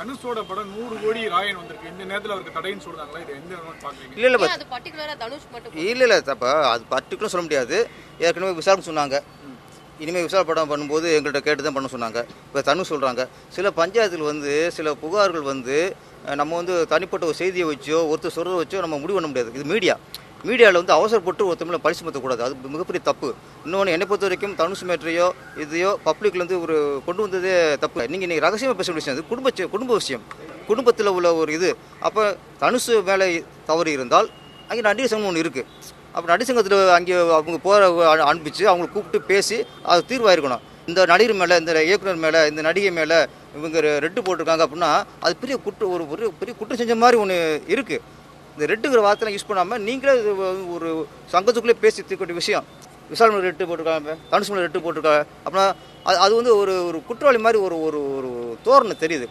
தனுஷோட படம் நூறு கோடி ராயன் வந்திருக்கு. இந்த நேரத்துல அவருக்கு தடைன்னு சொல்றாங்களா? இது எந்த பாக்குறீங்க? இல்லை இல்லை அது பர்டிகுலரா தனுஷ் மட்டும் இல்லை இல்லை தப்பா. அது பர்டிகுலர் சொல்ல முடியாது. ஏற்கனவே விசாரணை சொன்னாங்க. இனிமேல் விசாரணை படம் பண்ணும்போது எங்கள்கிட்ட கேட்டு தான் பண்ண சொன்னாங்க. இப்போ தனு சொல்கிறாங்க சில பஞ்சாயத்தில் வந்து சில புகார்கள் வந்து நம்ம வந்து தனிப்பட்ட ஒரு செய்தியை வச்சோ ஒருத்தர் சொல்கிறத வச்சோ நம்ம முடிவு பண்ண முடியாது. இது மீடியா மீடியாவில் வந்து அவசரப்பட்டு ஒரு தமிழை பரிசுமத்தக்கூடாது அது மிகப்பெரிய தப்பு. இன்னொன்று என்னை பொறுத்த வரைக்கும் தனுஷ் மேட்ரையோ இதையோ பப்ளிக்லேருந்து ஒரு கொண்டு வந்ததே தப்பு. நீங்கள் இன்றைக்கி ரகசியமாக பேச விஷயம் அது குடும்ப குடும்ப விஷயம். குடும்பத்தில் உள்ள ஒரு இது. அப்போ தனுஷு மேலே தவறு இருந்தால் அங்கே நடிகர் சங்கம் ஒன்று இருக்குது அப்போ நடிகர் சங்கத்தில் அங்கே அவங்க போகிற அனுப்பிச்சு அவங்களை கூப்பிட்டு பேசி அது தீர்வாயிருக்கணும். இந்த நடிகர் மேலே இந்த இயக்குனர் மேலே இந்த நடிகை மேலே இவங்க ரெட்டு போட்டிருக்காங்க அப்படின்னா அது பெரிய குற்ற ஒரு ஒரு பெரிய குற்றம் செஞ்ச மாதிரி ஒன்று இருக்குது இந்த ரெட்டுங்கிற வார்த்தைலாம் யூஸ் பண்ணாமல் நீங்களே ஒரு சங்கத்துக்குள்ளே பேசி தீர்க்கக்கூடிய விஷயம். விசாரணை ரெட்டு போட்டிருக்காங்க தனுஷ் ரெட்டு போட்டிருக்காங்க. அப்படின்னா அது அது வந்து ஒரு ஒரு குற்றவாளி மாதிரி ஒரு ஒரு ஒரு தோரணை தெரியுது.